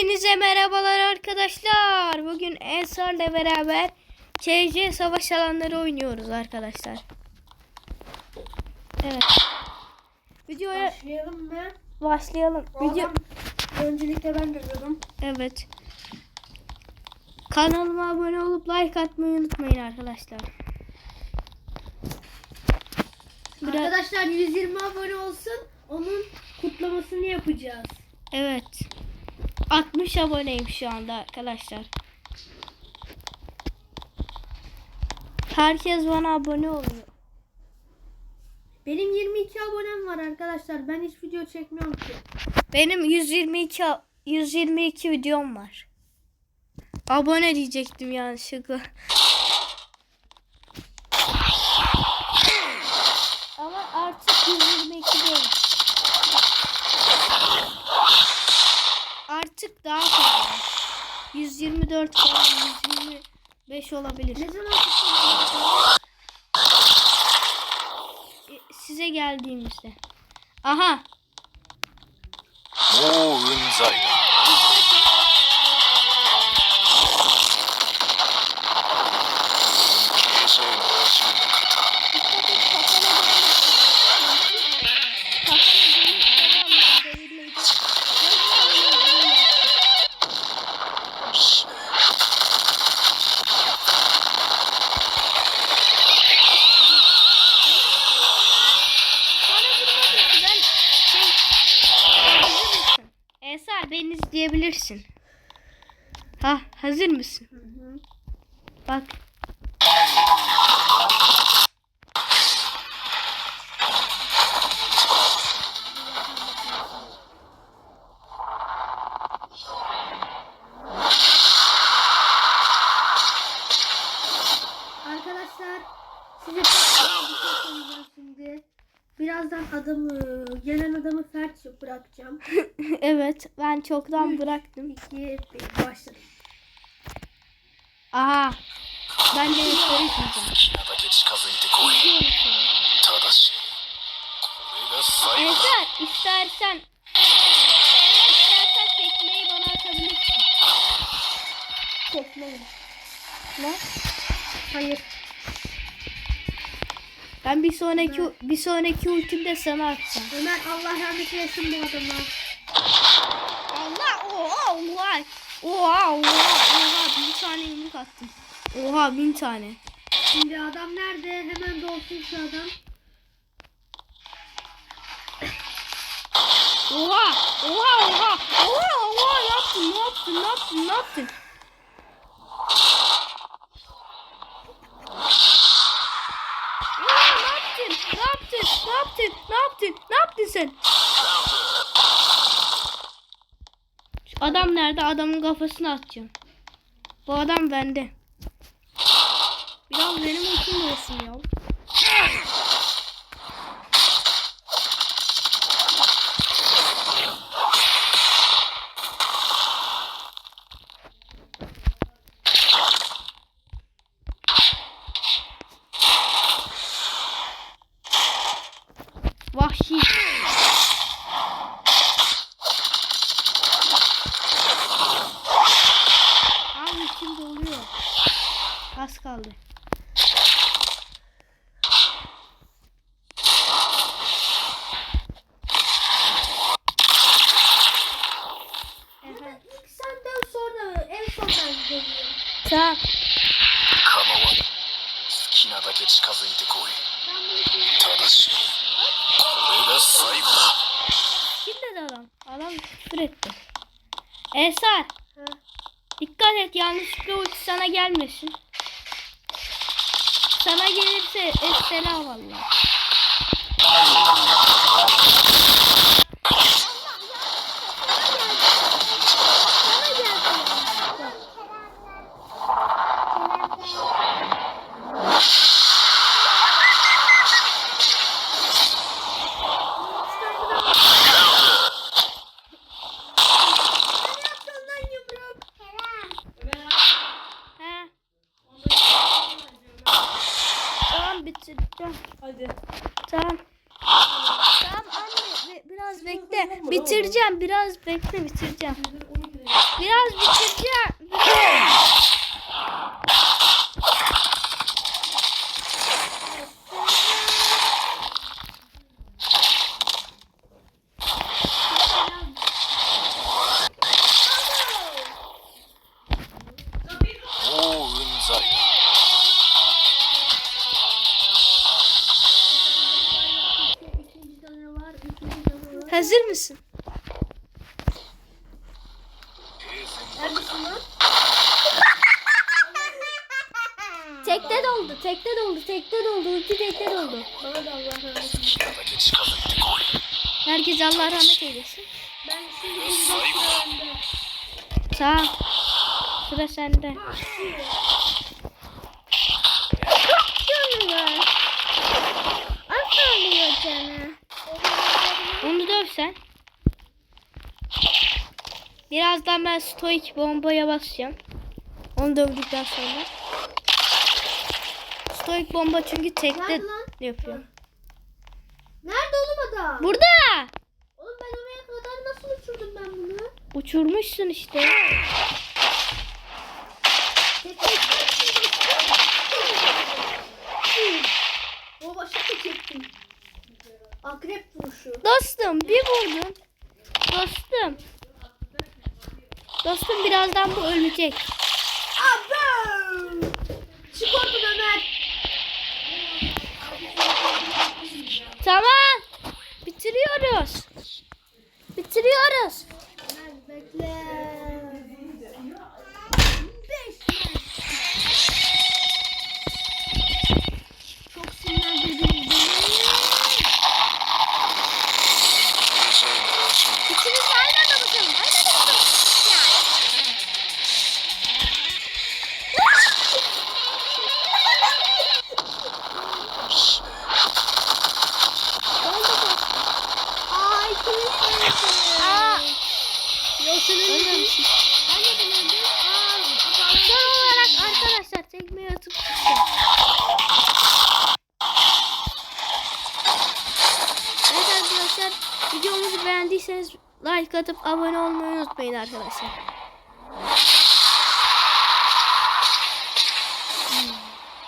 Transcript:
Hepinize merhabalar arkadaşlar. Bugün Ensar'la beraber CC savaş alanları oynuyoruz arkadaşlar. Evet. Videoya Başlayalım mı? başlayalım. Video Video... Öncelikle ben görüyorum. Evet. Kanalıma abone olup like atmayı unutmayın arkadaşlar. Biraz Arkadaşlar 120 abone olsun. Onun kutlamasını yapacağız. evet. 60 aboneyim şu anda arkadaşlar. Herkes bana abone oluyor. Benim 22 abonem var arkadaşlar. Ben hiç video çekmiyorum ki. Benim 122 a- 122 videom var. Abone diyecektim yanlışlıkla. Ama artık 122 değil. 124 falan 125 olabilir. Ne zaman E, Size geldiğimizde. Aha も Beni izleyebilirsin. Ha hazır mısın? Bak. Birazdan adamı, gelen adamı fert bırakacağım. evet ben çoktan Üç, bıraktım. İki, bir, başladım. Aha. Ben de yukarı çıkacağım. İstersen istersen tekmeyi bana atabilirsin. Tekmeyi. Ne? Hayır. Ben bir sonraki bir sonraki ultimde sana atacağım. Ömer Allah rahmet eylesin bu adama. Allah oha oha oha oha oha bin tane yumruk attım. Oha bin tane. Şimdi adam nerede? Hemen dolsun şu adam. Oha oha oha oha oha ne yaptın ne yaptın ne yaptın ne yaptın? Oha, ne yaptın? Ne yaptın? Ne yaptın? Ne yaptın? Ne yaptın sen? Adam nerede? Adamın kafasına atacağım. Bu adam bende. Biraz benim ultim olsun ya. Abi içim doluyor. Az kaldı. Efendim. İlk senden sonra en son ben geliyorum. Tamam. 構わぬ好きなだけ近づいてこい Ben bunu şimdi ただしこれが最後だ Kim dedi adam? Adam küfür etti. Eser. Dikkat et yanlışlıkla ulti sana gelmesin. Sana gelirse estela vallahi. Bitireceğim. Hadi. Tamam. Tamam anne bi- biraz bekle. Bitireceğim biraz bekle bitireceğim. Biraz bitireceğim. もう Hazır mısın? tekne doldu, tekne doldu, tekne doldu, ulti tekne doldu. Bana da Allah rahmet eylesin. Herkese Allah rahmet eylesin. Ben şimdi bunda Sağ ol. Sıra sende. Canım. Aferin canım. Onu döv sen. Birazdan ben stoik bombaya basacağım. Onu dövdükten sonra. Stoik bomba çünkü tekte yapıyor. Nerede oğlum adam? Burada. Oğlum ben oraya kadar nasıl uçurdum ben bunu? Uçurmuşsun işte. Akrep vuruşu. Dostum bir vurdun. Dostum. Dostum birazdan bu ölecek. Abo! Çık oradan Ömer. Tamam. Bitiriyoruz. Bitiriyoruz. Ömer bekle. Son olarak arkadaşlar tekmeyi atıp çıkacağım. Evet arkadaşlar videomuzu beğendiyseniz like atıp abone olmayı unutmayın arkadaşlar.